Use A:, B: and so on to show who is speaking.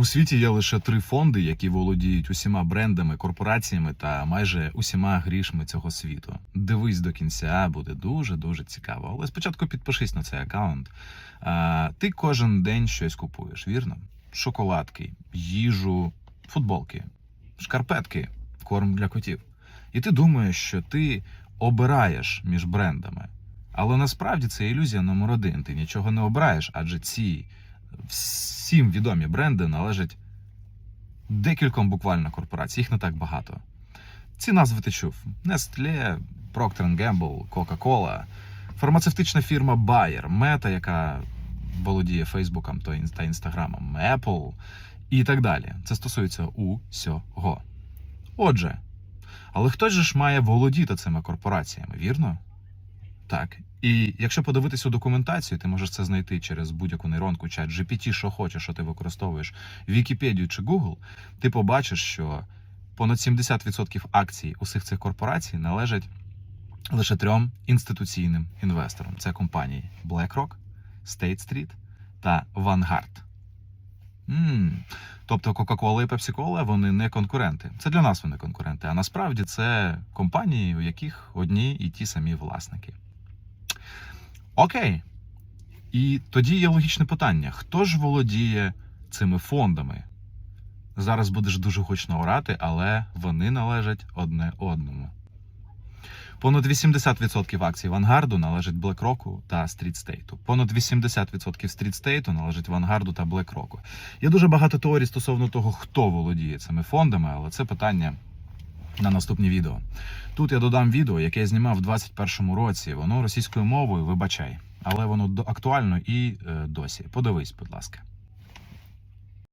A: У світі є лише три фонди, які володіють усіма брендами, корпораціями та майже усіма грішми цього світу. Дивись до кінця, буде дуже дуже цікаво. Але спочатку підпишись на цей аккаунт. А, ти кожен день щось купуєш, вірно? Шоколадки, їжу, футболки, шкарпетки, корм для котів. І ти думаєш, що ти обираєш між брендами. Але насправді це ілюзія номер один. Ти нічого не обираєш, адже ці всім відомі бренди належать декільком буквально корпорацій, їх не так багато. Ці назви ти чув: Nestle, Procter Gamble, Coca-Cola, фармацевтична фірма Bayer, Meta, яка володіє Фейсбуком та Інстаграмом, Apple і так далі. Це стосується усього. Отже, але хтось же ж має володіти цими корпораціями, вірно? Так. І якщо подивитись у документацію, ти можеш це знайти через будь-яку нейронку, чат, GPT, що хочеш, що ти використовуєш, Вікіпедію чи Google, ти побачиш, що понад 70% акцій усіх цих корпорацій належать лише трьом інституційним інвесторам. Це компанії BlackRock, State Street та Vanguard. м Тобто Coca-Cola і Pepsi-Cola вони не конкуренти. Це для нас вони конкуренти. А насправді це компанії, у яких одні і ті самі власники. Окей. І тоді є логічне питання: хто ж володіє цими фондами? Зараз будеш дуже гучно орати, але вони належать одне одному. Понад 80% акцій Вангарду належить BlackRock та State. Понад 80% Street State належить Вангарду та BlackRock. Є дуже багато теорій стосовно того, хто володіє цими фондами, але це питання на наступні відео. Тут я додам відео, яке я знімав в 2021 році. Воно російською мовою, вибачай, але воно актуально і е, досі. Подивись, будь ласка.